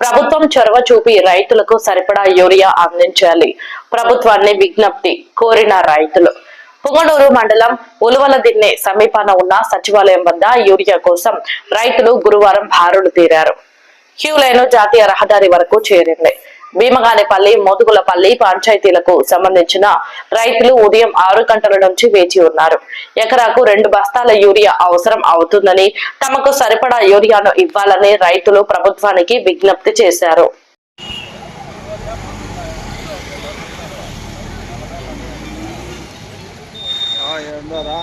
ప్రభుత్వం చొరవ చూపి రైతులకు సరిపడా యూరియా అందించాలి. ప్రభుత్వాన్ని విజ్ఞప్తి కోరిన రైతులు. పుంగనూరు మండలం ఉలువల దిన్నె సమీపాన ఉన్న సచివాలయం వద్ద యూరియా కోసం రైతులు గురువారం బారులు తీరారు. క్యూలైన్ జాతీయ రహదారి వరకు చేరింది. భీమగానేపల్లి మోదుగులపల్లి పంచాయతీలకు సంబంధించిన రైతులు ఉదయం ఆరు గంటల నుంచి వేచి ఉన్నారు. ఎకరాకు రెండు బస్తాల యూరియా అవసరం అవుతుందని తమకు సరిపడా యూరియాను ఇవ్వాలని రైతులు ప్రభుత్వానికి విజ్ఞప్తి చేశారు. ఏందరా?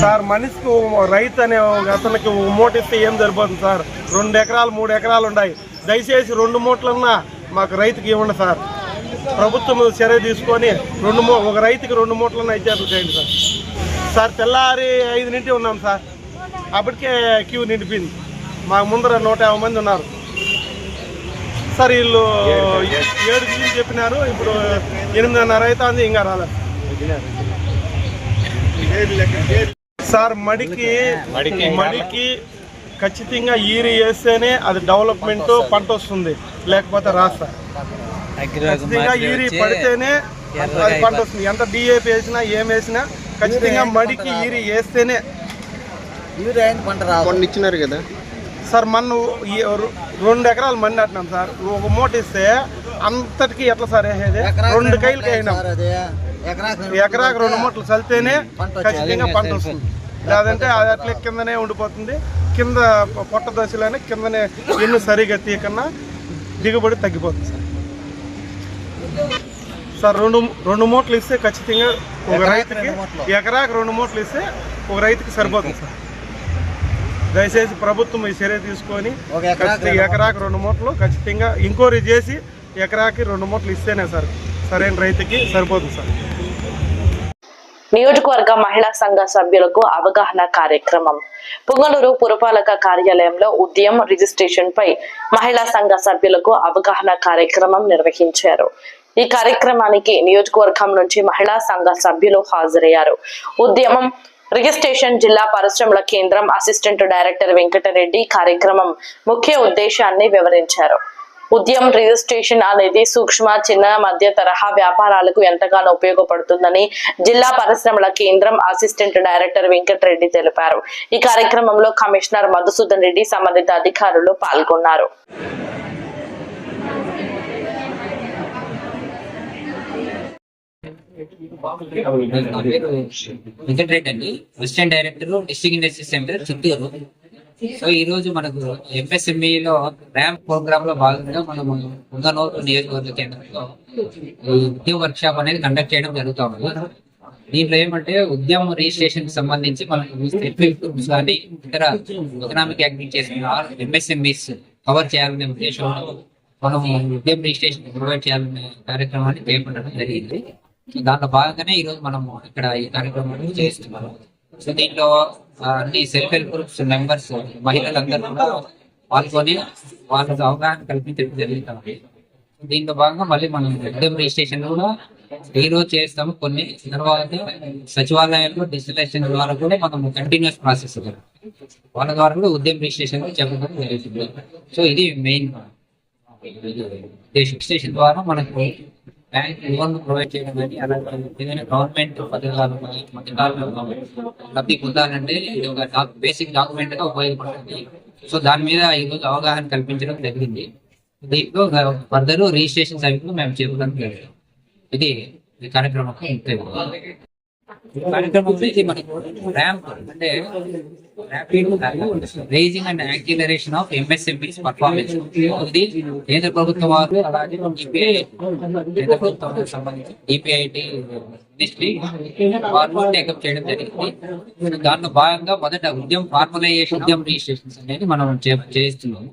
సార్ మనిషికి రైతు అనే అతనికి మూట ఇస్తే ఏం సరిపోతుంది సార్? రెండు ఎకరాలు మూడు ఎకరాలు ఉన్నాయి. దయచేసి రెండు మూటలన్నా మాకు రైతుకి ఇవ్వండి సార్. ప్రభుత్వం చర్య తీసుకొని రెండు మూ ఒక రైతుకి రెండు మూటలన్నా ఇచ్చేట్లు చేయండి సార్. సార్ తెల్లారి ఐదు నింటి ఉన్నాం సార్. అప్పటికే క్యూ నిండిపోయింది. మాకు ముందర నూట యాభై మంది ఉన్నారు. సార్ వీళ్ళు ఏడు నుంచి చెప్పినారు. ఇప్పుడు ఎనిమిదిన్నర అవుతుంది ఇంకా రాలేదు సార్ మడికి మడికి ఖచ్చితంగా ఈరి వేస్తేనే అది డెవలప్మెంట్ పంట వస్తుంది. లేకపోతే రాదు సార్ ఖచ్చితంగా ఈరి పడితేనే అది పంట వస్తుంది ఎంత డిఏపి వేసినా ఏం వేసినా ఖచ్చితంగా మడికి ఈరి వేస్తేనే. మొన్న ఇచ్చినారు కదా. సార్ మన రెండు ఎకరాలు మండి నాటినాం సార్. ఒక మూట ఇస్తే అంతటికి ఎట్లా సార్ వేసేది? రెండు కైలకి వేసినాం. ఎకరాకు రెండు మూటలు. చల్లితేనే ఖచ్చితంగా పంట వస్తుంది. లేదంటే అది అట్లే కిందనే ఉండిపోతుంది. కింద పొట్ట దశలోనే కిందనే ఎన్ను సరిగా తీయకన్నా దిగుబడి తగ్గిపోతుంది సార్. సార్ రెండు రెండు మూటలు ఇస్తే ఖచ్చితంగా ఒక రైతుకి ఎకరాకు రెండు మూటలు ఇస్తే ఒక రైతుకి సరిపోతుంది సార్. దయచేసి ప్రభుత్వం ఈ చర్య తీసుకొని ఎకరాకు రెండు మూటలు. ఖచ్చితంగా ఎంక్వైరీ చేసి ఎకరాకి రెండు మూటలు ఇస్తేనే సార్ సరైన రైతుకి సరిపోతుంది సార్. నియోజకవర్గ మహిళా సంఘ సభ్యులకు అవగాహన కార్యక్రమం. పుంగనూరు పురపాలక కార్యాలయంలో ఉద్యమ రిజిస్ట్రేషన్ పై మహిళా సంఘ సభ్యులకు అవగాహన కార్యక్రమం నిర్వహించారు. ఈ కార్యక్రమానికి నియోజకవర్గం నుంచి మహిళా సంఘ సభ్యులు హాజరయ్యారు. ఉద్యమం రిజిస్ట్రేషన్ జిల్లా పరిశ్రమల కేంద్రం అసిస్టెంట్ డైరెక్టర్ వెంకటరెడ్డి కార్యక్రమం ముఖ్య ఉద్దేశాన్ని వివరించారు. ఉద్యమ్ రిజిస్ట్రేషన్ అనేది సూక్ష్మ చిన్న మధ్య తరహా వ్యాపారాలకు ఎంతగానో ఉపయోగపడుతుందని జిల్లా పరిశ్రమల కేంద్రం అసిస్టెంట్ డైరెక్టర్ వెంకటరెడ్డి తెలిపారు. ఈ కార్యక్రమంలో కమిషనర్ మధుసూదన్ రెడ్డి సంబంధిత అధికారులు పాల్గొన్నారు. వెంకటరెడ్డి అండి. Assistant director district industry centre Chittoor. So ఈ రోజు మనకు ఎంఎస్ఎంఈ లో ర్యాంప్ ప్రోగ్రామ్లో భాగంగా మనము ఉంగనూరు నియోజకవర్గ కేంద్రంలో ఉద్యోగ వర్క్ షాప్ అనేది కండక్ట్ చేయడం జరుగుతూ ఉంది దీంట్లో ఏమంటే ఉద్యమం రిజిస్ట్రేషన్కి సంబంధించి మనకు గ్రూప్స్ కానీ ఇతర ఎకనామిక్ యాక్టివిటీస్ ఎంఎస్ఎంఈస్ కవర్ చేయాలనే ఉద్దేశంలో మనం ఉద్యమ రిజిస్ట్రేషన్ ప్రొవైడ్ చేయాలనే కార్యక్రమాన్ని చేపట్టడం జరిగింది. దాంట్లో భాగంగానే ఈ రోజు మనం ఇక్కడ ఈ కార్యక్రమాన్ని చేస్తున్నాం సో దీంట్లో అన్ని సెల్ఫ్ హెల్ప్ గ్రూప్స్ మెంబర్స్ మహిళలందరూ కూడా పాల్గొని వాళ్ళకి అవగాహన కల్పించడం జరుగుతుంది. దీంతో భాగంగా మళ్ళీ మనం ఉద్యమ రిజిస్ట్రేషన్ కూడా ఈ రోజు చేస్తాము. కొన్ని తర్వాత సచివాలయాల్లో డిజిటలైజేషన్ ద్వారా కూడా మనం కంటిన్యూస్ ప్రాసెస్ వాళ్ళ ద్వారా కూడా ఉద్యమ రిజిస్ట్రేషన్ చెప్పడం జరుగుతుంది. సో ఇది మెయిన్ రిజిస్ట్రేషన్ ద్వారా మనకు బ్యాంక్ లోన్ ప్రొవైడ్ చేయడం కానీ అలాగే ఏదైనా గవర్నమెంట్ పథకాలు కానీ పథకాలు లబ్ధి పొందాలంటే ఇది ఒక బేసిక్ డాక్యుమెంట్గా ఉపయోగపడుతుంది. సో దాని మీద ఈ రోజు అవగాహన కల్పించడం జరిగింది. దీంట్లో ఫర్దర్ రిజిస్ట్రేషన్ సర్వీస్ మేము చెప్పడం ఇది ఈ కార్యక్రమం నుంచి మనకు ర్యాంప్ అంటే rapid raising and acceleration of MSMEs performance ఇది కేంద్ర ప్రభుత్వం వారు అలాగే DPI కేంద్ర ప్రభుత్వానికి సంబంధించి ఈపీఐటి మినిస్ట్రీ వారు టేకప్ చేయడం జరిగింది. దానిలో భాగంగా మొదట ఉద్యమ ఫార్మలైజేషన్ ఉద్యమ రిజిస్ట్రేషన్స్ అనేది మనం చే- చేస్తున్నాం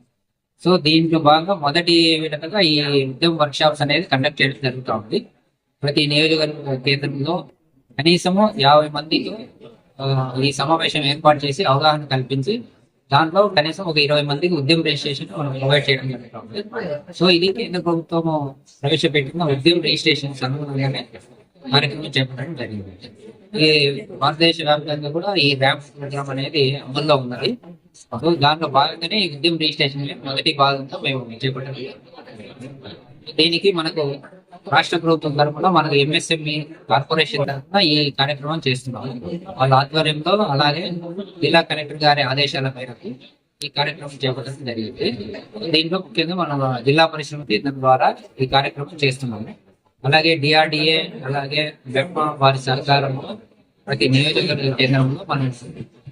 సో దీంట్లో భాగంగా మొదటి విధంగా ఈ ఉద్యమ వర్క్ షాప్స్ అనేది కండక్ట్ చేయడం జరుగుతూ ఉంది. ప్రతి నియోజకవర్గ కేంద్రంలో కనీసము యాభై మందికి ఈ సమావేశం ఏర్పాటు చేసి అవగాహన కల్పించి దాంట్లో కనీసం ఒక ఇరవై మందికి ఉద్యమ రిజిస్ట్రేషన్ మనం ప్రొవైడ్ చేయడం జరుగుతుంది. సో ఇది కేంద్ర ప్రభుత్వం ప్రవేశపెట్టిన ఉద్యమ రిజిస్ట్రేషన్ అనుగుణంగానే కార్యక్రమం చేపట్టడం జరిగింది. ఈ భారతదేశ వ్యాప్తంగా కూడా ఈ ర్యాంప్ ప్రోగ్రామ్ అనేది అమల్లో ఉన్నది. సో దాంట్లో భాగంగానే ఈ ఉద్యమ రిజిస్ట్రేషన్ మొదటి భాగంగా మేము చేపట్టడం దీనికి మనకు రాష్ట్ర ప్రభుత్వం తరఫున మనకు ఎంఎస్ఎంఈ కార్పొరేషన్ తరఫున ఈ కార్యక్రమం చేస్తున్నాం వాళ్ళ ఆధ్వర్యంలో అలాగే జిల్లా కలెక్టర్ గారి ఆదేశాల మేరకు ఈ కార్యక్రమం చేపట్టడం జరిగింది. దీంట్లో ముఖ్యంగా మనం జిల్లా పరిశ్రమ కేంద్రం ద్వారా ఈ కార్యక్రమం చేస్తున్నాము. అలాగే డిఆర్డిఏ అలాగే బెప్ప వారి సహకారంలో ప్రతి నియోజకవర్గ కేంద్రంలో మనం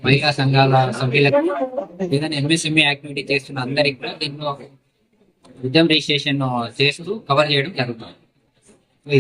మహిళా సంఘాల సభ్యులకు ఏదైనా ఎంఎస్ఎంఈ యాక్టివిటీ చేస్తున్న అందరికి కూడా దీంట్లో ఉద్యమ రిజిస్ట్రేషన్ చేస్తూ కవర్ చేయడం జరుగుతుంది.